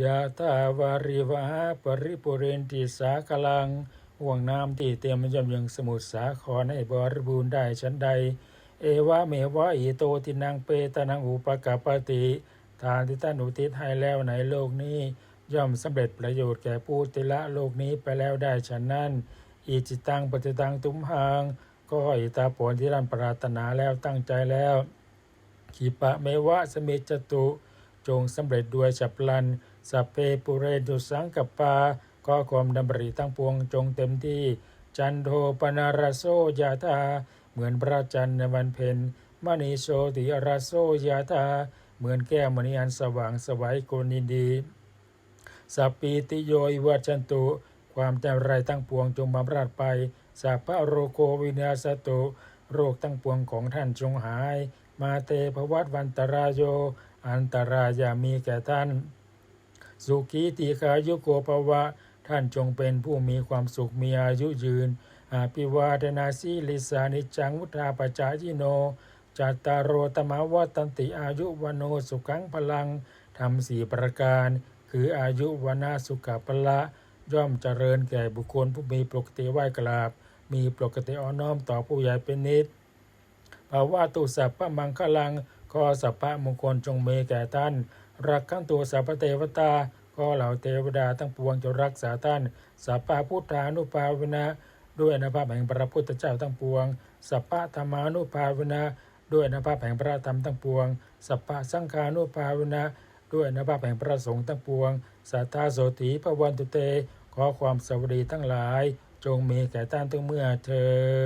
ยะตาวาริวหาปริปุเรนติสากลังห่วงน้ำที่เตรียมย่อมยังสมุทรสาครให้บริบูรณ์ได้ชั้นใด เอวะเมวะอิโตตินังเปตนังอุปกปปติ ทานที่ท่านอุทิศให้แล้วในโลกนี้ ย่อมสำเร็จประโยชน์แก่ผู้ติละโลกนี้ไปแล้วได้ฉะนั้นอิจิตังปฏิตังตุมหังก็อิตาผลที่ท่านปรารถนาแล้วตั้งใจแล้วขีปะเมวะสเมจตุ จงสำเร็จด้วยฉับพลัน สัพเพปุเรตุสังกปปาก็ความดำริตั้งปวงจงเต็มที่ จันโทปนารโสยาตา เหมือนพระจันทร์ในวันเพ็ญมณีโชติรโสยาตา เหมือนแก้วมณีอันสว่างสวัยโกนินดีสัพปีติโยอิวัชันตุ ความจำไรตั้งปวงจงบำราดไปสัพพะโรโกวินาสตุ โรคตั้งปวงของท่านจงหาย มาเตภวัตวันตรายโย อันตรายามีแก่ท่าน สุขีติขายุโกภวะ ท่านจงเป็นผู้มีความสุขมีอายุยืนอาภิวาทนาสีลิสานิจังวุธาปจายิโนจัตตารโรตมวัตันติอายุวโนสุขังพลังทำสี่ประการ คืออายุวนาสุขพละย่อมเจริญแก่บุคคลผู้มีปกติไหวกราบ มีปกติอ่อนน้อมต่อผู้ใหญ่เป็นนิดภาวะตุสัพพมังคลัง ขอสัพพะมงคลจงมีแก่ท่าน รักขันตัวสัพพเทวตาขอเหล่าเทวดาทั้งปวงจะรักษาท่าน สัพพะพุทธานุภาเวนะ ด้วยอนุภาพแห่งพระพุทธเจ้าทั้งปวง สัพพะธรรมานุภาเวนะ ด้วยอนุภาพแห่งพระธรรมทั้งปวง สัพพะสังฆานุภาเวนะ ด้วยอนุภาพแห่งพระสงฆ์ทั้งปวง สัทธาโสติพระวันตุเต ขอความสวัสดีทั้งหลาย จงมีแก่ท่านทุกเมื่อเธอ